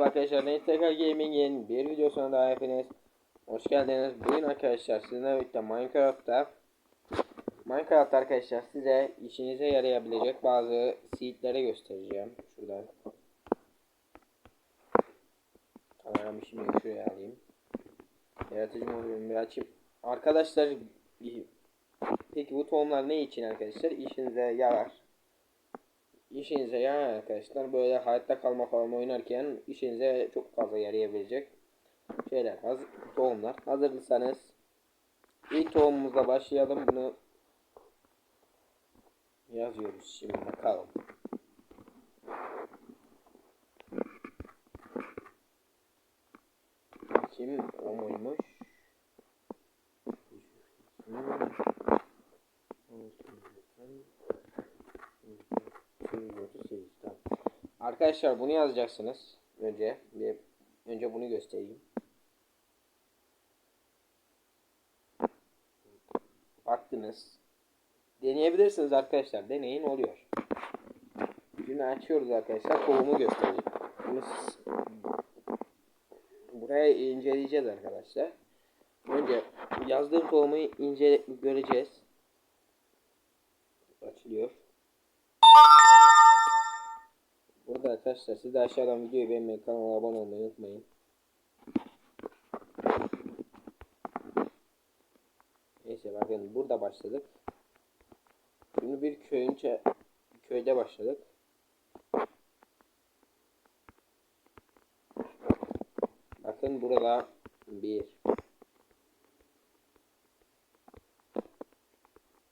Merhaba arkadaşlar, NTK Gaming'in bir videosuna daha hepiniz hoş geldiniz. Bugün arkadaşlar sizinle birlikte Minecraft'ta Minecraft arkadaşlar size işinize yarayabilecek bazı seedleri göstereceğim. Şuradan kameramı şimdi şuraya alayım. Yaratıcı bir açayım. Arkadaşlar peki bu tohumlar ne için arkadaşlar? İşinize yarar işinize yarar arkadaşlar. Böyle hayatta kalma falan oynarken işinize çok fazla yarayabilecek şeyler. Hazır, tohumlar. Hazırsanız ilk tohumumuzla başlayalım. Bunu yazıyoruz şimdi bakalım. Arkadaşlar bunu yazacaksınız. Önce bir önce bunu göstereyim. Baktınız. Deneyebilirsiniz arkadaşlar. Deneyin oluyor. Şimdi açıyoruz arkadaşlar. Tohumu göstereyim. Bunu buraya inceleyeceğiz arkadaşlar. Önce yazdığım tohumu ince göreceğiz. Açılıyor. Arkadaşlar siz de aşağıdan videoyu beğenmeyi, kanala abone olmayı unutmayın. Neyse bakın burada başladık. Şimdi bir köyün köyde başladık. Bakın burada bir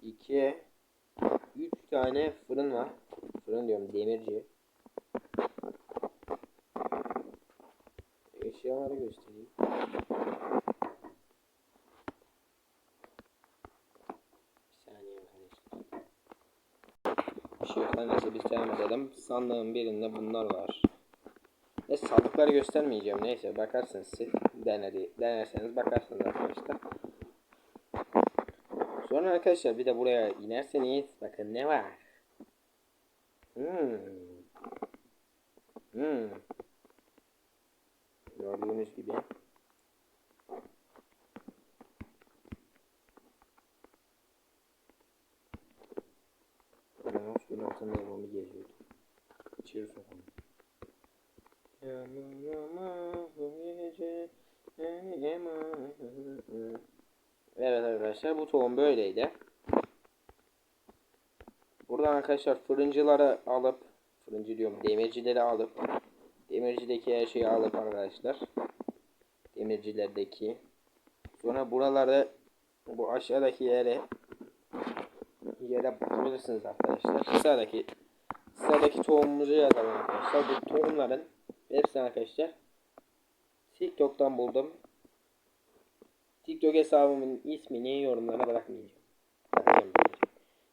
iki üç tane fırın var. Fırın diyorum demirci. Eşyaları göstereyim. Bir saniye arkadaşlar. Bir şey yok neyse biz devam edelim. Sandığın birinde bunlar var. Ne sandıkları göstermeyeceğim neyse bakarsınız siz denedi, denerseniz bakarsınız arkadaşlar. Sonra arkadaşlar bir de buraya inerseniz bakın ne var. Hmm. Hmm. Gördüğünüz gibi. Ben hoş gün altında evimi geziyordum. Sokalım. Evet arkadaşlar bu tohum böyleydi. Buradan arkadaşlar fırıncıları alıp fırıncı diyorum demircileri alıp Demircideki her şeyi alıp arkadaşlar. Demircilerdeki. Sonra buraları bu aşağıdaki yere yere bakabilirsiniz arkadaşlar. Sıradaki sıradaki tohumumuzu yazalım arkadaşlar. Bu tohumların hepsini arkadaşlar TikTok'tan buldum. TikTok hesabımın ismini yorumlara bırakmayacağım.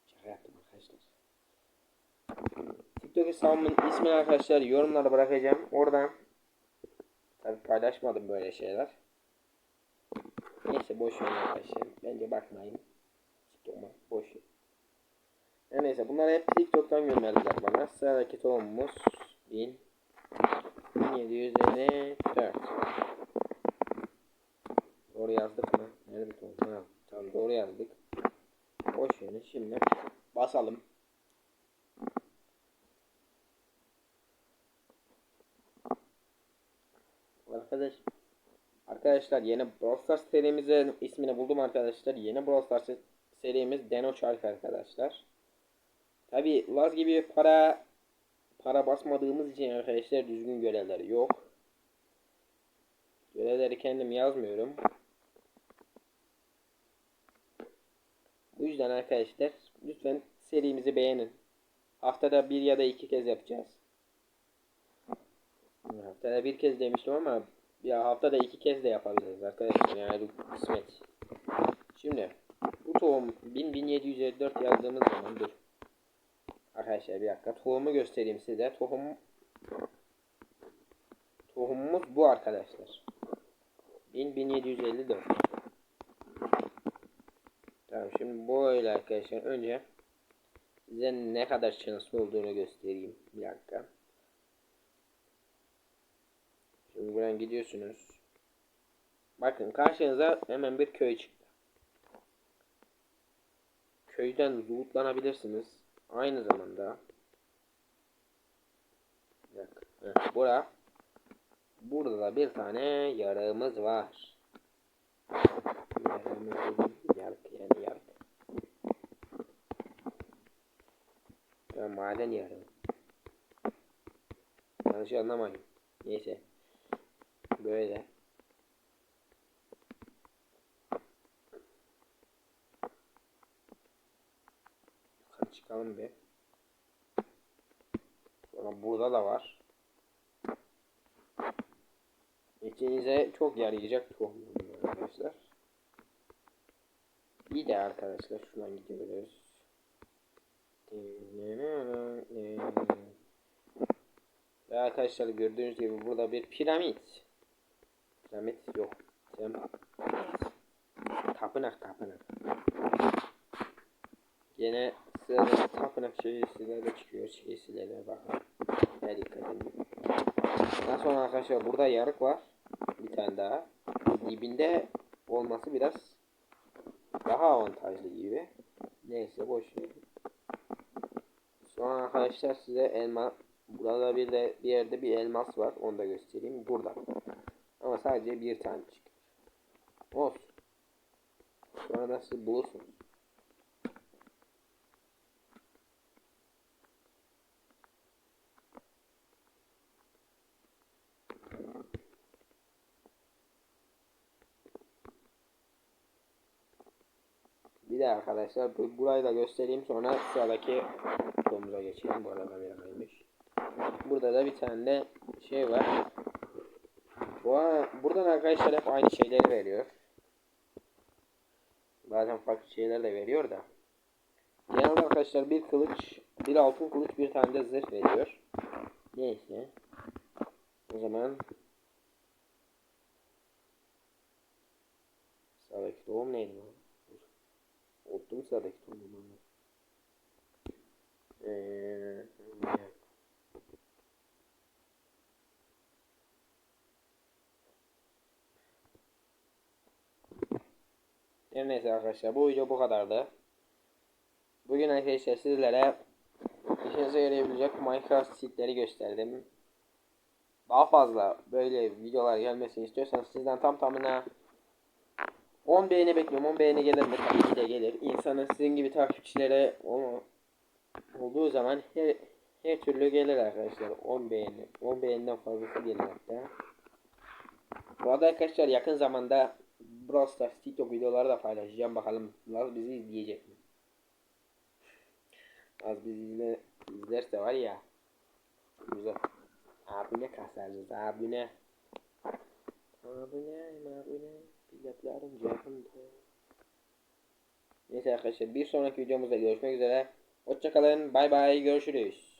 Şaka yaptım arkadaşlar. TikTok hesabımın ismini arkadaşlar yorumlara bırakacağım. Oradan tabi paylaşmadım böyle şeyler. Neyse boş verin arkadaşlar. Bence bakmayın. TikTok'uma boş verin. neyse bunlar hep TikTok'tan gönderdiler bana. Sıradaki tohumumuz 1000 1754 Doğru yazdık mı? Nerede tohum? Tamam doğru yazdık. Boş verin şimdi basalım. Arkadaş Arkadaşlar yeni Brawl Stars serimizin ismini buldum arkadaşlar. Yeni Brawl Stars serimiz Deno Shark arkadaşlar. Tabi Laz gibi para para basmadığımız için arkadaşlar düzgün görevler yok. Görevleri kendim yazmıyorum. Bu yüzden arkadaşlar lütfen serimizi beğenin. Haftada bir ya da iki kez yapacağız. Haftada bir kez demiştim ama ya haftada iki kez de yapabiliriz arkadaşlar yani kısmet. Şimdi bu tohum 1754 yazdığımız zaman dur. Arkadaşlar bir dakika tohumu göstereyim size. Tohum tohumumuz bu arkadaşlar. 1754. Tamam şimdi böyle arkadaşlar önce size ne kadar şanslı olduğunu göstereyim. Bir dakika. Buradan gidiyorsunuz. Bakın karşınıza hemen bir köy çıktı. Köyden lootlanabilirsiniz. Aynı zamanda. Heh, bura Burada da bir tane yarığımız var. Yarığımız dediğim yarık yani yarık. Ya maden yarığı. Yanlış anlamayın. Neyse. Böyle. Yukarı çıkalım bir. Sonra burada da var. İçinize çok yarayacak tohum arkadaşlar. Bir de arkadaşlar şuradan gidiyoruz. Ve arkadaşlar gördüğünüz gibi burada bir piramit. Piramit yok. Tem- Tapınak tapınak. Yine sırada tapınak şeysiyle de çıkıyor. Şeysiyle de bakın. Ne dikkat edin. Daha sonra arkadaşlar burada yarık var. Bir tane daha. Dibinde olması biraz daha avantajlı gibi. Neyse boş ver. Sonra arkadaşlar size elma burada bir de bir yerde bir elmas var. Onu da göstereyim. Burada. Ama sadece bir tane çıkıyor. Olsun. Sonra siz bulursunuz. Bir de arkadaşlar bu- burayı da göstereyim sonra sıradaki konumuza geçelim. Bu arada kameradaymış. Burada da bir tane de şey var. Buradan arkadaşlar hep aynı şeyleri veriyor. Bazen farklı şeyler de veriyor da. Genelde arkadaşlar bir kılıç, bir altın kılıç, bir tane de zırh veriyor. Neyse. O zaman sıradaki doğum neydi lan? Unuttum sıradaki tohumu. Eee... Her neyse arkadaşlar bu video bu kadardı. Bugün arkadaşlar sizlere işinize yarayabilecek Minecraft sitleri gösterdim. Daha fazla böyle videolar gelmesini istiyorsanız sizden tam tamına 10 beğeni bekliyorum. 10 beğeni gelir mi? Tabii ki de gelir. İnsanın sizin gibi takipçilere olduğu zaman her, her türlü gelir arkadaşlar. 10 beğeni. 10 beğeniden fazlası gelir hatta. Bu arada arkadaşlar yakın zamanda Brawl Stars TikTok videoları da paylaşacağım. Bakalım Laz bizi izleyecek mi? Az bizi izle, izlerse var ya. Güzel. Abone kasarız abone. Abone abone. Biletlerim cebimde. Neyse arkadaşlar bir sonraki videomuzda görüşmek üzere. Hoşçakalın. Bay bay. Görüşürüz.